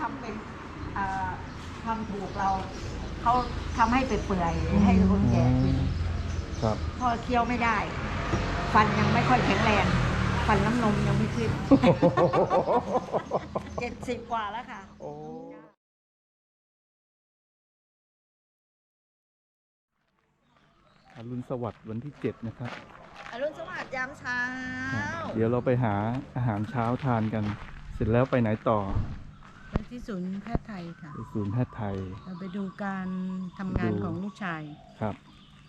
ทำเป็นเอ่อทำถูกเรา เขาทำให้เปื่อยๆให้คนแก่กินครับพอเคี้ยวไม่ได้ ฟันยังไม่ค่อยแข็งแรง ฟันน้ำนมยังไม่ขึ้นเจ็ดสิบกว่าแล้วค่ะโอ้อรุณสวัสดิ์วันที่เจ็ดนะครับอรุณสวัสดิ์ยามเช้า เดี๋ยวเราไปหาอาหารเช้าทานกัน เสร็จแล้วไปไหนต่อไป ที่ศูนย์แพทย์ไทยค่ะไปศูนย์แพทย์ไทย เราไปดูการทำงานดู ของลูกชายครับ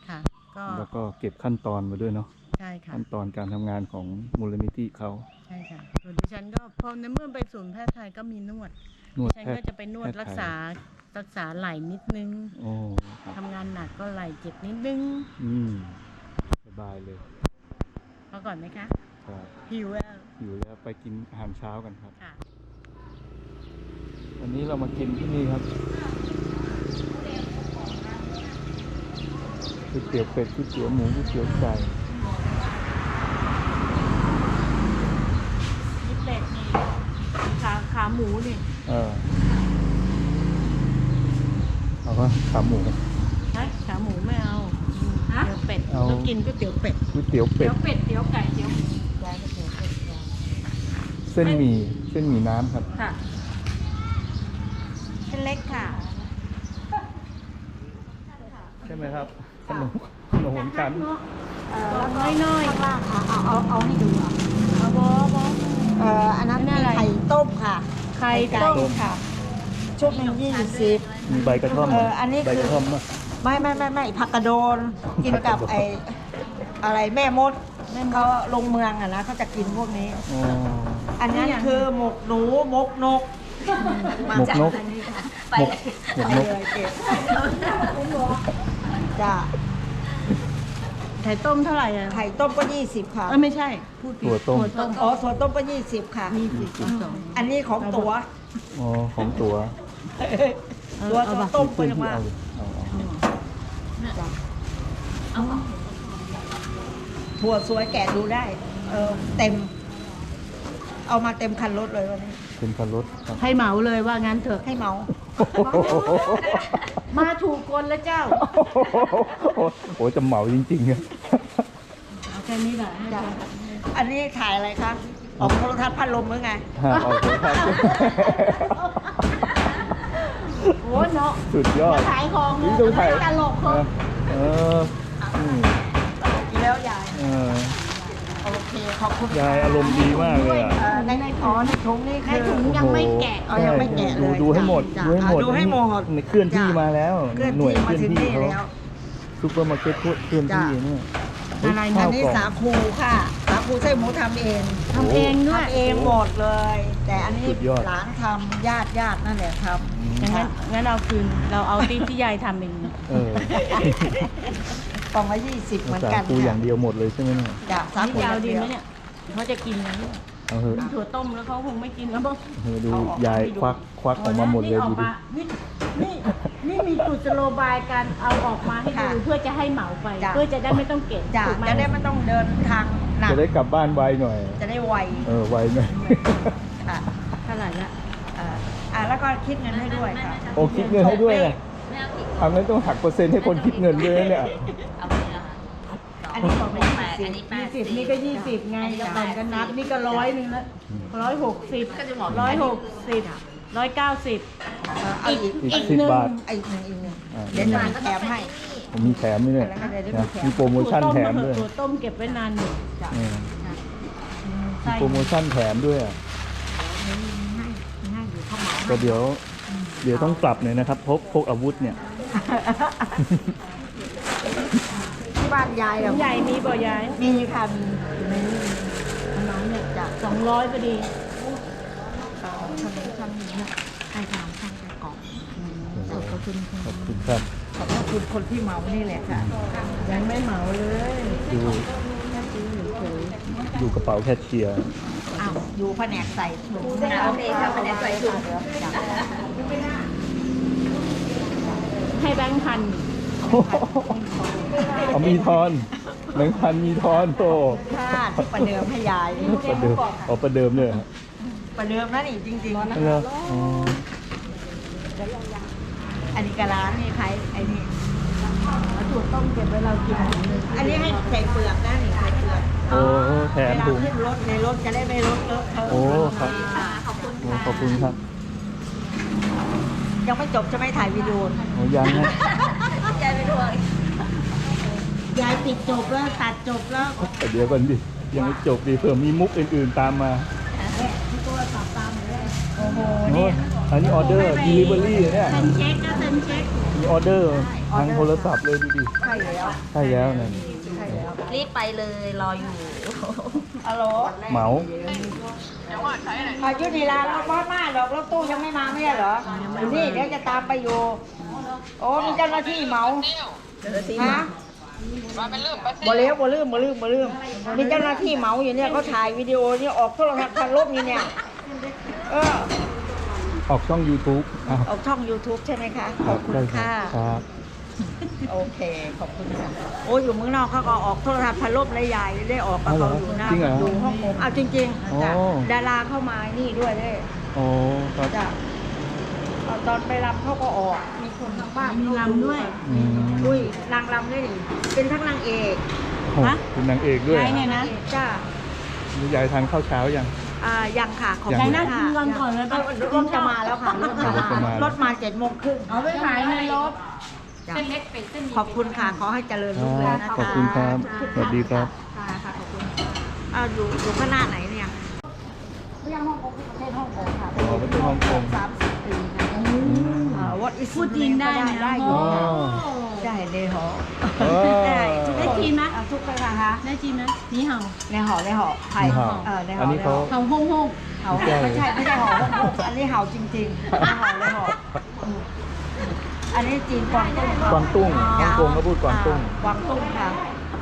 ค่ะ ก็แล้วก็เก็บขั้นตอนมาด้วยเนาะใช่ค่ะ ขั้นตอนการทำงานของมูลนิธิเขาใช่ค่ะส่วนดิฉันก็พอในเมื่อไปศูนย์แพทย์ไทยก็มีนวดนวดิดฉันแพทก็ย์ จะไปนวดแพทย์รักไทยษารักษาไหล่นิดนึงโอ้ครับทำงานหนักก็ไหล่เจ็บนิดนึงอืมสบายเลยพอก่อนไหมคะครับหิวแล้ว อยู่แล้วไปกินอาหารเช้ากันครับ ค่ะ วันนี้เรามากินที่นี่ครับก๋วยเตี๋ยวเป็ดก๋วยเตี๋ยวหมูก๋วยเตี๋ยวไก่นี่เป็ดนี่ขาขาหมูนี่เออเอาก็ขาหมูฮะขาหมูไม่เอาเตี๋ยวเป็ดเอาต้องกินก๋วยเตี๋ยวเป็ดก๋วยเตี๋ยวเป็เตี๋ดยวเป็ดเตี๋ยวไก่เตี๋ยวหมูยายก็เจอเป็ดยายเส้นหมี่เส้นหมี่น้ำครับค่ะ เป็นเล็กค่ะ ใช่ไหมครับ ขนมขนมหวานกัน เอ่อแล้วก็น้อยๆ ข้างล่างค่ะเอาเอาเอาให้ดูอะเอาบอบอ เอ่ออันนั้นนั่มีนอะไร ไข่ต้มค่ะ ไข่ไก่ต้มค่ะ ชุดหนึ่งยี่สิบ มีใบกระท่อมไหมเอออันนี้คือ ใบกระท่อมป่ะ ไม่ไม่ไม่ไม่ผักกระโดน กินกับผักกระโดน ไออะไรแม่มดเขาลงเมืองอะนะเขาจะกินพวกนี้ อ๋ออันนั้นคือหมกหนูหมกนก หมกนกไปหมกหมกนกเลยเก็บจ้ะไข่ต้มเท่าไหร่อะไข่ต้มก็ยี่สิบค่ะ เออไม่ใช่ พูดผิดถั่วต้มต้มอ๋อส่วนต้มก็ยี่สิบค่ะมีสิบสองอันนี้ของตัวอ๋อ ของตัวตัวเอาตัวป่ะต้มเพื่เพิ่อนมที่มาเอาเอาเอาจ้ะถั่วสวยแกะดูได้ เออเต็ม เอามาเต็มคันรถเลยวันนี้ เป็นพันรถครับ ให้เหมาเลยว่างั้นเถอะ ให้เมา มาถูกคนแล้วเจ้า โอ้โหจะเหมาจริงๆอะเอาแค่นี้แหละจ้ะ อันนี้ถ่ายอะไรคะ ออกโทรทัศน์พัดลมหรือไงฮะเอาเถอะครับโอ้เนาะสุดยอดขายของเลยนี่ต้องถ่ายตลกเขาเอออืม อีแล้วยาย เออโอเค ขอบคุณยายอารมณ์ดีมากเลยอะเอ่อในในอ๋อในถุงนี่ในคือ ถุงยังไม่แกะเอายังไม่แกะเลยดูดูให้หมดจ้ะดูให้หมดอะดูให้หมดในเคลื่อนที่จ้ะมาแล้วเคลื่อนหน่วยที่เคมาลื่อนถึงที่นี่เขาแล้ว ซูเปอร์มาร์เก็ตเคลื่อนที่จ้ะเนี่ยอะไรข้อัวนนี้กล่องสาคูค่ะ สาคูไส้หมูทำเองทำเองด้วย ทำเองหมดเลย แต่อันนี้สุดยอด หลานทำญาติญาตินั่นแหละทอย่างนั้นงั้นเอาคืน เราเอาที่ที่ยายทำเอง เออำกล่องละยี่สิบเหมือนสากันคูอย่างเดียวหมดเลยใช่ไหมเนี่ยจ้ะสาคูยาวอดีงไหมเนี่ย เขาจะกินนะเนี่ยเอาเถอะเป็นถั่วต้มแล้วเขาคงไม่กินแล้วบ้างเออดูยายควักควักออกมาหมดเลยนี่อดูอกดิมานี่นี่นี่มีกุศโลบายการเอาออกมาให้ดูเพื่อจะให้เหมาไปเพื่อจะได้ไม่ต้องเก็บจ้ะถูกไหมจะได้ไม่ต้องเดินทางหนักจะได้กลับบ้านไวหน่อย จะได้ไวเออไวหน่อย ค่ะเท่าไหร่ละอ่าอ่าแล้วก็คิดเงินให้ด้วยค่ะ โอ้คิดเงินให้ด้วยไงทำนั้นต้องหักเปอร์เซ็นต์ให้คนคิดเงินด้วยนะเนี่ยอั นนี้กล่องละยี่สิบยี่สิบนี่ก็ยี่สิบไงก็แบ่งกันนับนี่ก็ร้อยหนึ่งละร้อยหกสิบร้อยหกสิบร้อยเก้าสิบเออเอาอีกอีกอีกสิบหนึ่งบาทอีกหนึ่งอีกหนึ่งอ่าเดี๋ยวจะมีแถมให้มีแถมด้วยเนี่ยแล้วก็เดี๋ยวได้นะมีแถมมีโปรโมชั่นแถมด้วย ถั่วต้มเก็บไว้นานอยู่จ้ะเออไส้มีโปรโมชั่นแถมด้วยอะให้ให้อยู่เข้าเหมาแต่เดี๋ยว เดี๋ยวต้องกลับหน่อยนะครับพกพกอาวุธเนี่ยที่ บ้านยายถุอะงใหญ่มีบ่ยายมีค่ะมีอยู่ในนี้น้องเนี่ยจ้ะสองร้อยพอดีเอ่อทำทำนี้ให้ทำทำแต่กล่องขอบคุณค่ะขอบคุณครับ ขอบพระคุณคนที่เหมานี่แหละค่ะ ยังไม่เหมาเลยดูดูกระเป๋าแคชเชียร์อ้าวอยู่แผนกใส่ถุงโอเคค่ะแผนกใส่ถุงจ้ะให้แบงค์พัน เอามีทอนแบงค์พันมีทอนโตค่ะที่ประเดิมให้ยายประเดิมเอาประเดิมเลยเหรอประเดิมนั่นนี่จริงๆนะเหรออ๋ออันนี้กะร้านนี่ใครไอ้นี่แล้วสูตรต้มเก็บไว้เรากินถุงนึงอันนี้ให้ใส่เปลือกนะนี่ใส่เปลือกโอ้แถมถุงเวลาขึ้นรถในรถจะได้ไม่รถเลอะเทอะโอ้ครับอ่าโอ้ขอบคุณครับ ยังไม่จบจะไม่ถ่ายวิดีโอโอ้ยังนะ ยายไปด้วยยายติดจบแล้วตัดจบแล้วแต่เดี๋ยวก่อนดิยังไม่จบดิเผื่อมีมุกอื่นๆตามมาที่ตัวตับตามเลยโอ้โหโอ้นี่อันนี้ออเดอร์ delivery เนี่ยเซ็นเช็คก็เซ็นเช็คมีออเดอร์ทางโทรศัพท์เลยดูดิใช่แล้วใช่แล้วนั่นใช่แล้วรีบไปเลยรออยู่ฮัลโหลเหมาอายุนีลาเราบ้านมาดอกรถตู้ยังไม่มาไม่ใช่เหรออยู่นี่เดี๋ยวจะตามไปอยู่ โอ้มีเจ้าหน้าที่เหมาฮะบ่เลี้ยวบ่ลืมบ่ลืมบ่ลืมมีเจ้าหน้าที่เหมาอยู่เนี่ยเขาถ่ายวิดีโอเนี่ยออกโทรทัศน์พันลบอยู่เนี่ยเออออกช่อง YouTube อ้าวออกช่อง YouTube ใช่ไหมคะขอบคุณได้รัค่ะ ครับโอเค ขอบคุณค่ะ โอ้อยู่เมืองนอกเขาก็ออกโทรทัศน์พันลบเลยยายได้ออกกับเขาอยู่นะจริงเหรอดูห้องผมเอาจริงๆจ้ะโอ้ดาราเข้ามานี่ด้วยเลย โอ้ครับ จ้ะเอา ตอนไปรำเขาก็ออก มีคนทางบ้านมีลำด้วย อืมอุ้ยนางรำด้วยดิเป็นทั้งนางเอกโอ้ฮะ เป็นนางเอกด้วยยายเนี่ยนะ จ้านี่ยายทานข้าวเช้ายัง อ่ายังค่ะขอบยัคุงณยายนั่งค่ะกินก่อนก่อนเลยรถรถจะมาแล้วค่ะรถจะรถจะมามา รถมาเจ็ดโมงครึ่งเอาไปขายในรถ จ้ะขอบคุณค่ะ ขอให้เจริญครุ่งรัเรืองบนะคะขอบคุณครับทุกสวัสดีครับ ค่ะค่ะขอบคุณค่ะอ่าอยู่อยู่ข้างหน้าไหนเนี่ย ไม่ยังฮ่องกงประเทศฮ่องกงค่ะอ๋อประเทศฮ่องกง สามสิบปีค่ะ อืมอ่า what is พูดจีนได้นะได้อยู่อ๋อ ได้ในหออ๋อได้ทุกได้จีนไหมอ่าทุกคนนะคะได้จีนไหมนี่เห่าในหอในหอไทยในหอ เออในหออันนี้เขาใหเห่าห้องห้องเห่าไม่ใช่ไม่ใช่ไม่ใช่หอฮ่องกงอันนี้เห่าจริงๆในหอในหออืมอันนี้จีนกวางตุ้งกวางตุ้งฮ่องกงก็พูดกวางตุ้ง อ่กวางตุ้งค่ะ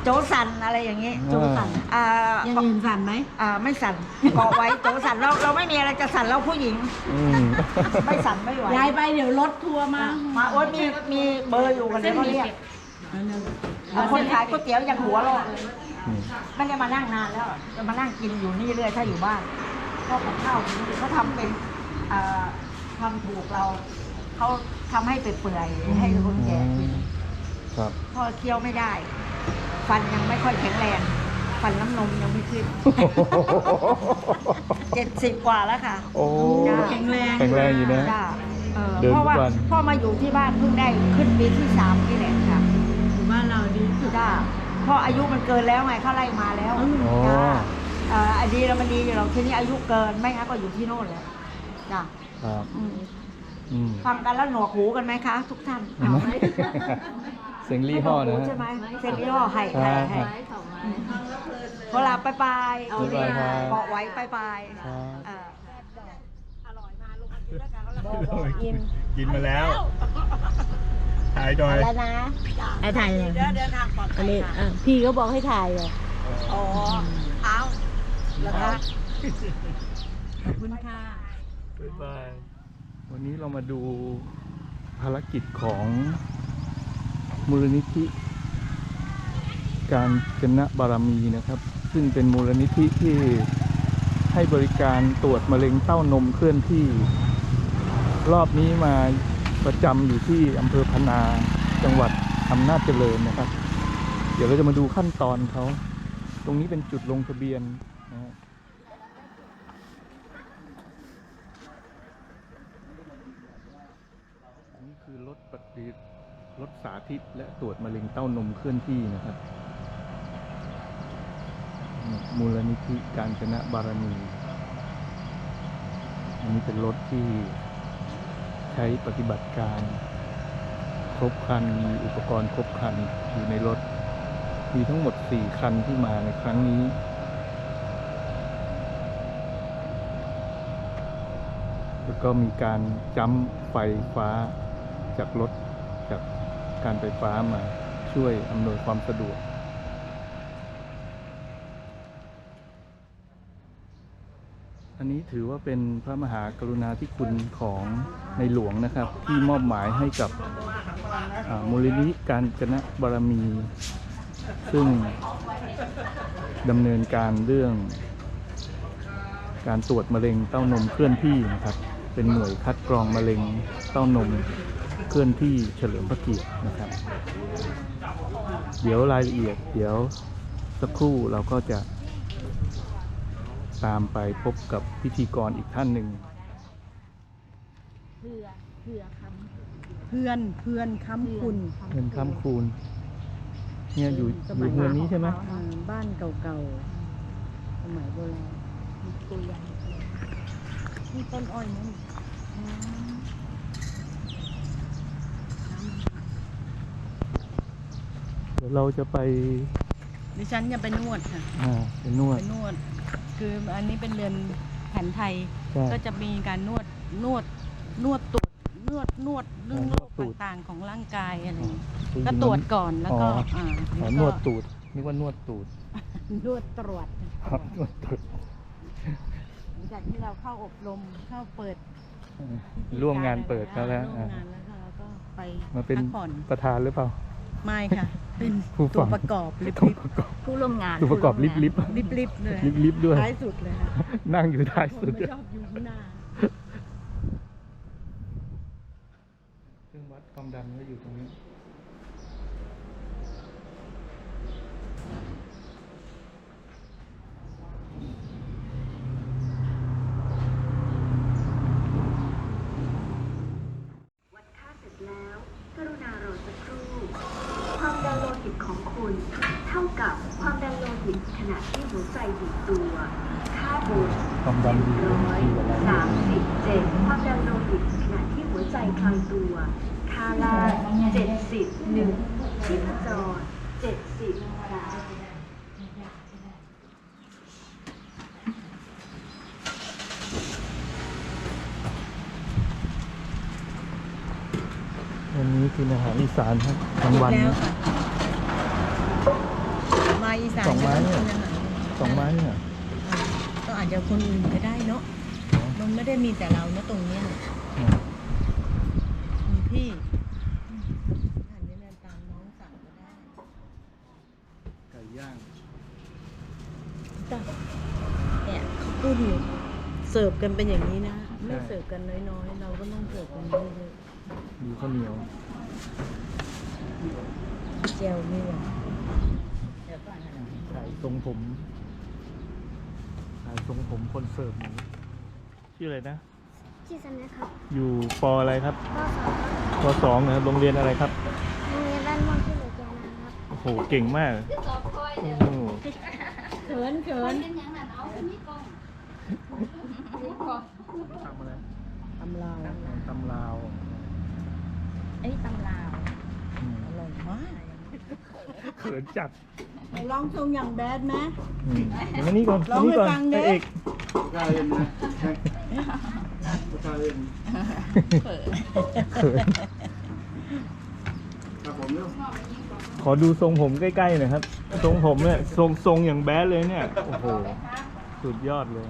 โจสันอะไรอย่างงี้โจสันอ่ายังอื่นสั่นไหมอ่าไม่สั่นเกาะไว้โจสันเราเราไม่มีอะไรจะสั่นเราผู้หญิงอืมไม่สั่นไม่ไหวยายไปเดี๋ยวรถทัวร์มามาโอ๊ยมีมีเบอร์อยู่กันเดี๋ยวเขาเรียกเอาคนขายก๋วยเตี๋ยวอย่างหัวเราะเลยอืมไม่ได้มานั่งนานแล้วจะมานั่งกินอยู่นี่เรื่อยถ้าอยู่บ้านก็กับข้าวนี่เขาทำเป็นเอ่อทำถูกเราเขาทำให้เปื่อยๆให้คนแก่กิน ครับพอเคี้ยวไม่ได้ ฟันยังไม่ค่อยแข็งแรง ฟันน้ำนมยังไม่ขึ้นเจ็ดสิบกว่าแล้วค่ะโอ้จ้ะแข็งแรงแข็งแรงอยู่นะ จ้ะเออเดินเพราะว่าทุกวัน พ่อมาอยู่ที่บ้านเพิ่งได้ขึ้นปีที่สามนี่แหละค่ะอยู่บ้านเราดีสุด จ้าเพราะอายุมันเกินแล้วไงเขาไล่มาแล้วอืม อ๋อ จ้าเอ่ออันนี้เรามันดีอยู่หรอกทีนี้อายุเกินไม่งั้นก็อยู่ที่โน่นแหละจ้าครับอืมอืม ฟังกันแล้วหนวกหูกันไหมคะ ทุกท่านเอาไหมเสียงลี่ห้อนะหูฮะ ใช่ไหมเซนลี่ห่อให้ครัให้บให้เวลาไปไปบ๊ายบายครับ เกาะไว้ไปไปครับเอออร่อยมาลงมากินแล้วกันแล้วเรากินกินมาแล้วถ่ายหน่อยแล้วนะไอ้ถ่ายเลยเดินเดินทางปลอดภัอันยนี้ค่ะอะพี่ก็บอกให้ถ่ายเลยอ๋อเอาแล้วคะขอบคุณค่ะ บ๊ายบายวันนี้เรามาดูภารกิจของ มูลนิธิ การจนะบารมีนะครับ ซึ่งเป็นมูลนิธิที่ให้บริการตรวจมะเร็งเต้านมเคลื่อนที่ รอบนี้มาประจำอยู่ที่อำเภอพนา จังหวัดอำนาจเจริญนะครับ เดี๋ยวเราจะมาดูขั้นตอนเขา ตรงนี้เป็นจุดลงทะเบียนนะฮะอันนี้คือรถปฏิ รถสาธิตและตรวจมะเร็งเต้านมเคลื่อนที่นะครับ มูลนิธิการชนะบารมี อันนี้เป็นรถที่ใช้ปฏิบัติการครบคันมีอุปกรณ์ครบคันอยู่ในรถ มีทั้งหมด 4 คันที่มาในครั้งนี้แล้วก็มีการจัมป์ไฟฟ้าจากรถ การไฟฟ้ามาช่วยอำนวยความสะดวก อันนี้ถือว่าเป็นพระมหากรุณาธิคุณของในหลวงนะครับ ที่มอบหมายให้กับมูลนิธิการจนะบารมี ซึ่งดำเนินการเรื่อง การตรวจมะเร็งเต้านมเคลื่อนที่นะครับ เป็นหน่วยคัดกรองมะเร็งเต้านม เคลื่อนที่เฉลิมพระเกียรตินะครับ เดี๋ยวรายละเอียด เดี๋ยวสักครู่เราก็จะ ตามไปพบกับพิธีกรอีกท่านหนึ่งเพื่อเพื่อคเพื่อนเพื่อนค้ำคุณเงินค้ำคูณเนี่ยอยู่สอมัยู่ยเมืองนี้ใช่ไหมอ่าบ้านเก่าๆสมัยโบราณำมีตัวอย่างมีต้นอ้อยนั่นเดี๋ยวเราจะไปดิฉันจะไปนวดค่ะอ่าไปนวไปดนวด คืออันนี้เป็นเรือนแผนไทย ใช่ก็จะมีการนวดนวดนวดตูดนวดนวดเรื่องอ๋อโรนวคดตูด ต่างๆของร่างกายอะไรอย่างเงี้ยได้ยินก็ตรวจก่อนแล้วก็อ๋ออ่อ่าอ๋อแล้วนก็ วดตูดนึกว่านวดตูด นวดตรวจครับนวดตูดหลังจากที่เราเข้าอบรมเข้าเปิดอืมร่วมงานเปิดเขาแล้วร่วมอ่างานแล้วก็เราก็ไปมาเป็น พักผ่อนประธานหรือเปล่า ไม่ค่ะ เป็นผู้ฟัตัวง ประกอบลิบต้องลิบประกอบผู้ร่วมงานตัวประกอบลิบลิบลิบลิบเลยลิบลิบด้วย ท้ายสุดเลยค่ะนั่งอยู่ท้ายคนสุด ไม่ชอบอยู่ข้างหน้า เครื่องวัดความดันก็อยู่ตรงนี้ วัดค่าเสร็จแล้ว กรุณารอสักครู่ ความดันโลหิตของคุณ เท่ากับความดันโลหิตขณะที่หัวใจบีบตัว ค่าบน ความดันดีร้อยดีกว่าเราสามสิบเจ็ดความดันโลหิตขณะที่หัวใจคลายตัวค่าล่างเจ็ดสิบหนึ่งชีพจรเจ็ดสิบสามวันนี้กินอาหารอีสานครับทั้งวันแล้วค่ะมาอีสานสองไม้ก็เนี่ยต้กิอาหารสองไม้เนี่ย ก็อาจจะคนอื่นก็ได้เนาะมันไม่ได้มีแต่เรานะตรงเนี้ยน่ะมีพี่อันนี้เดินตามน้องสั่งก็ได้ไก่ย่างจ้ะเนี่ยเขาพูดอยู่เสิร์ฟกันเป็นอย่างนี้นะ ไม่เสิร์ฟกันน้อยๆ เราก็ต้องเสิร์ฟกันเยอะดูข้าวเหนียวๆเจลนี่ว่ะถ่ายทรงผมถ่ายทรงผมคนเสิร์ฟหมูชื่ออะไรนะ ชื่อสำนักครับอยู่ปออะไรครับก็สอนปสองนะครับโรงเรียนอะไรครับ โรงเรียนบ้านม่วงที่เหลือแกนะครับโอ้โห เก่งมากโอ้โหเขินเขินทำอะไรทำลาวตำลาว ไอ้ตำลาว อืม อร่อยมาก เขินจัดไปลองทรงอย่างแบดไหม อืมเดี๋ยวมานี่ก่อนร้องมานี่ก่อนให้ฟังดิ พระเอกเขินขอดูทรงผมใกล้ๆหน่อยครับ ทรงผมเนี่ยทรงทรงอย่างแบดเลยเนี่ย โอ้โห สุดยอดเลย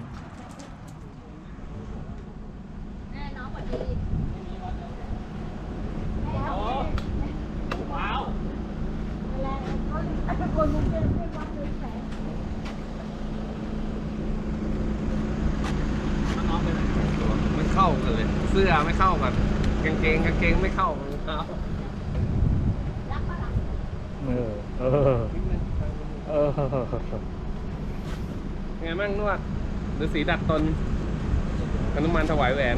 ไม่เข้า กันเลย เสื้อไม่เข้ากันกางเกงกางเกงไม่เข้ากันครับเออเออเออไงมั่งนวดหรือสีดัดตนอนุมานถวายแหวน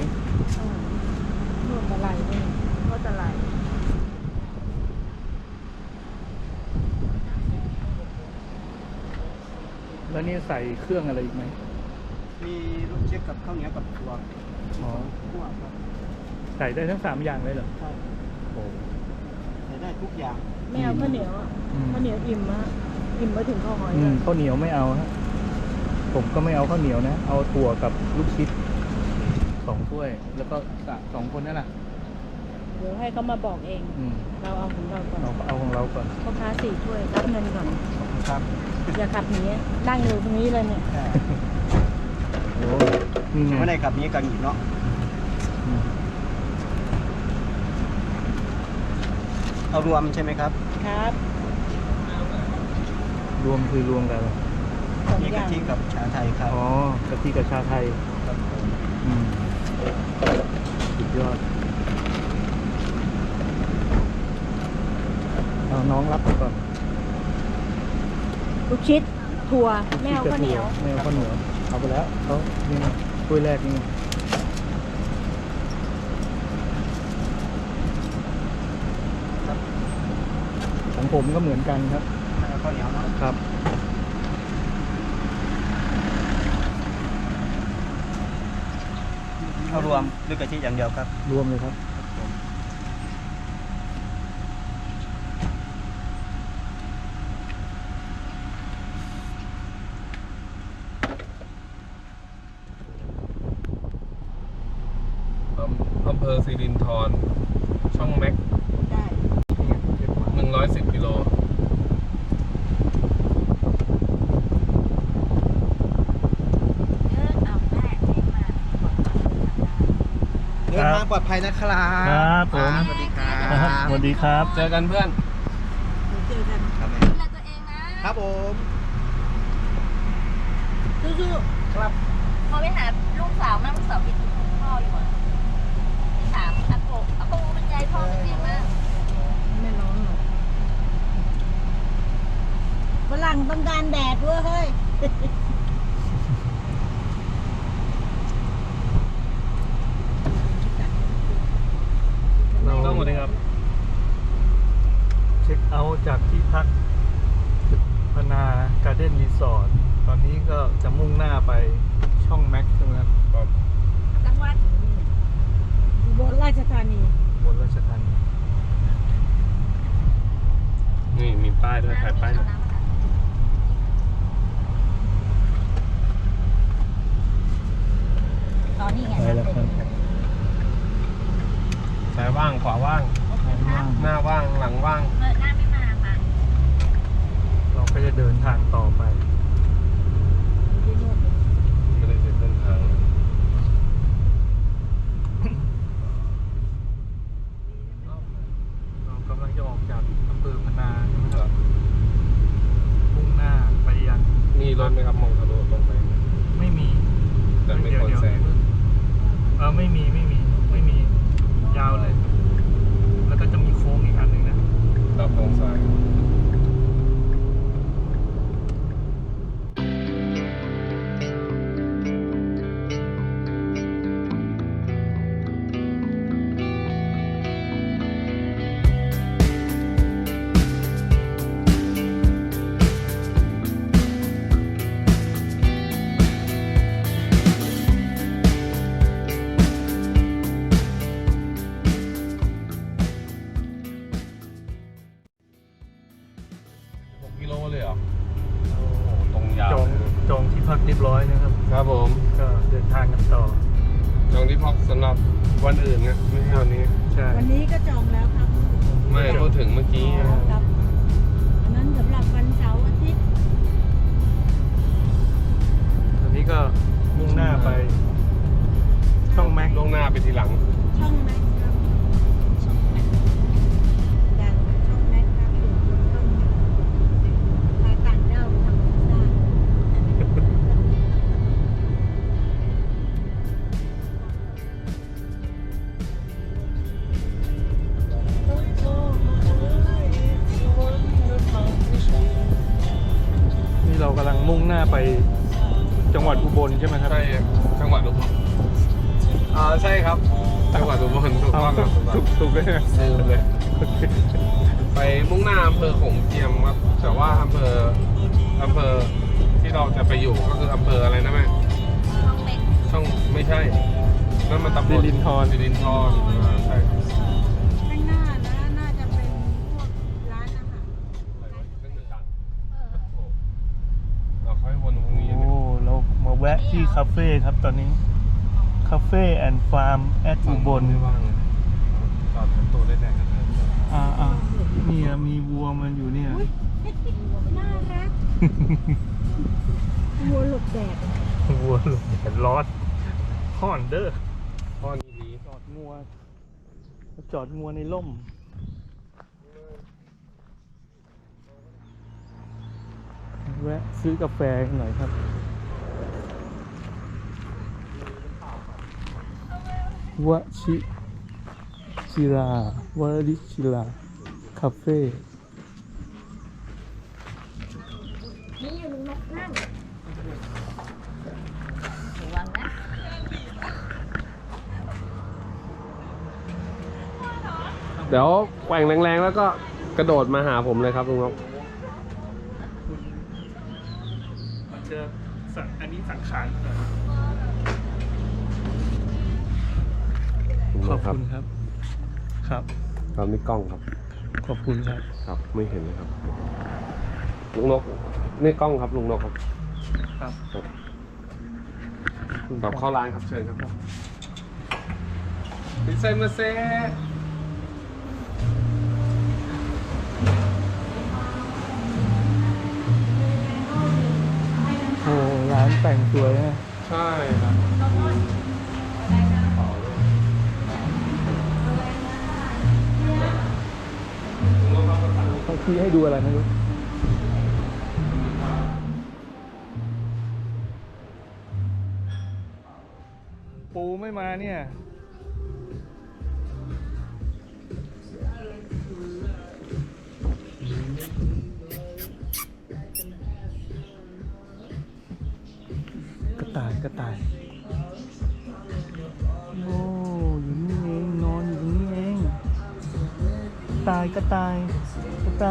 นวดอะไรเนี่ยนวดอะไรแล้วนี่ใส่เครื่องอะไรอีกไหม มีลูกเช็คกับข้าวเหนียวกับถั่ว อ๋อ คั่วครับใส่ได้ทั้งสามอย่างเลยเหรอครับโอ้ใส่ได้ทุกอย่างไม่เอาข้าวเหนียวอะอืมข้าวเหนียวอิ่มมากอิ่มมาถึงข้าวหอยอืเลมยข้าวเหนียวไม่เอาฮะผมก็ไม่เอาข้าวเหนียวนะ เอาถั่วกับลูกชิดสองถ้วย แล้วก็สะสองคนนั่นแหละเดี๋ยวให้เขามาบอกเอง อืมเราเอาของเราก่อนเราก็เอาของเราก่อนพ่อค้าสี่ถ้วยรับเงินก่อนครับอย่าขับหนีนั่งอยู่ตรงนี้เลยเนี่ย โอ้ นี่ไง ไม่ได้กับนี้กันอีกเนาะอืม เอารวมใช่ไหมครับครับรวมคือรวมกันเหรอสองมีอกะย่างทิกับชาไทยครับอ๋อกะทิกับชาไทย ครับผมอืมสุดยอดเอาน้องรับไปก่อนลูกชิดถั่วแมวข้าวเหนียว แมวข้าวเหนียวเอาไปแล้วเขานี่ไง ถ้วยแรกนี่ไงของผมก็เหมือนกันครับข้าวเหนียวเนาะครับเอารวมด้วยกะทิอย่างเดียวครับ รวมเลยครับ อำอำเภอสิรินธรช่องแม็ก ได้ หนึ่งร้อยสิบกิโล เออเอาแม่ให้มาบอกว่าทำได้ เดินทาง ปลอดภัยนะครับครับผม สวัสดีครับสวัสดีครับ เจอกันเพื่อน เจอกันครับแม่ดูแลตัวเองนะครับ ผมสู้ครับพอไปหาลูกสาวแม่ลูกสาวคิดถึงพ่ออยู่อะไปถามอาโกอาโกเป็นยายพ่อจริงๆมากๆไม่ร้อนหรอกฝรั่งต้องการแดดด้วยเฮ้ย เราต้องหมดเลยครับ เช็คเอาท์จากที่พักพนาการ์เด้นรีสอร์ทตอนนี้ก็จะมุ่งหน้าไปช่องแม็กซ์ใช่ไหมครับจังหวัดอุบลราชธานีบนราชธานีนี่มีป้ายด้วยถ่ายป้ายด้วยตอนนี้ไงไปแล้วครับ ซ้ายว่างขวาว่าง หน้าว่างหลังว่าง เปิดหน้าไม่มาค่ะ เราก็จะเดินทางต่อไป ถึ อำเภอโขงเจียมครับแต่ว่าอำเภออำเภอที่เราจะไปอยู่ก็คืออำเภออะไรนะแม่ช่องเล็กช่องไม่ใช่นั่นมันตำบลสิรินธร สิรินธรอ่าใช่ครับข้างหน้านะน่าจะเป็นพวกร้านอาหารเราค่อยวนตรงนี้ โอ้เรามาแวะที่คาเฟ่ครับตอนนี้ คาเฟ่แอนด์ฟาร์มแอดอุบล ไม่ว่างเลยจอดเป็นตัวได้แดงกันอ่าอ่า เนี่ยมีวัวมันอยู่เนี่ย น่ารักวัวหลบแดดวัวหลบแดดร้อนห่อนเด้อพ่อนี่ดีจอดงัว จอดงัวในร่มแวะซื้อกาแฟหน่อยครับเวชิชิราวริชิราคาเฟ่นี่อยู่ในนั่งระวังนะเดี๋ยวแกว่งแรงๆ แล้วก็กระโดดมาหาผมเลยครับลุงนกมันจะสังอันนี้สังขารขอบคุณครับ ครับ ครับนี่กล้องครับ ขอบคุณครับ ครับ ไม่เห็นเลยครับ ลุงนกนี่กล้องครับ ลุงนกครับ ครับแบบเข้าร้านครับเชิญครับดิเซมาเซโอ้ร้านแต่งสวยนะ ใช่ครับ ชี้ให้ดูอะไรไม่รู้ปูไม่มาเนี่ย กระต่ายกระต่ายโอ้อยู่นี่เองนอนอยู่ตรงนี้เองกระต่ายกระต่าย ก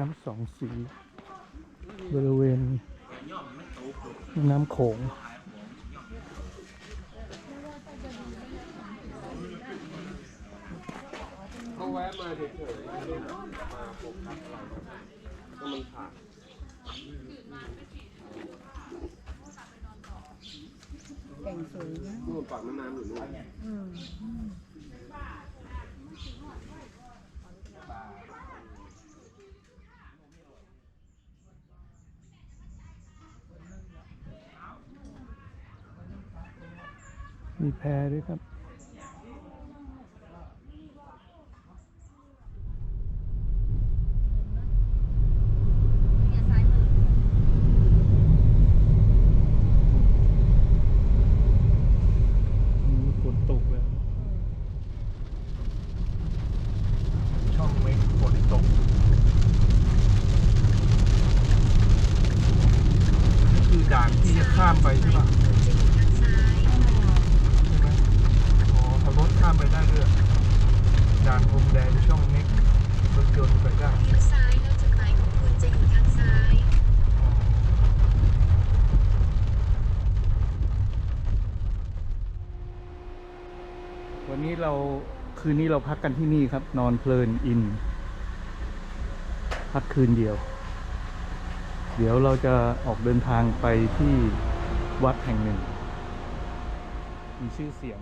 น้ำสองสี บริเวณแม่น้ำโขงเขาแวะมาเฉยๆไม่ได้แบบมาโฟกัสอะไรก็มันผ่านแต่งสวยนะนู่นปากแม่น้ำอยู่นู่น มีแพด้วยครับ ฝนตกแล้ว ช่องเมฆฝนตก นี่คือด่านที่จะข้ามไปใช่ปะใช่ไหมอ๋อขับรถข้ามไปได้ด้วยด่านพรมแดนช่องเมฆรถยนต์ไปได้ เลี้ยวซ้ายแล้วจุดหมายของคุณจะอยู่ทางซ้าย วันนี้เรา คืนนี้เราพักกันที่นี่ครับ นอนเพลินอิน พักคืนเดียว เดี๋ยวเราจะออกเดินทางไปที่วัดแห่งหนึ่ง มีชื่อเสียง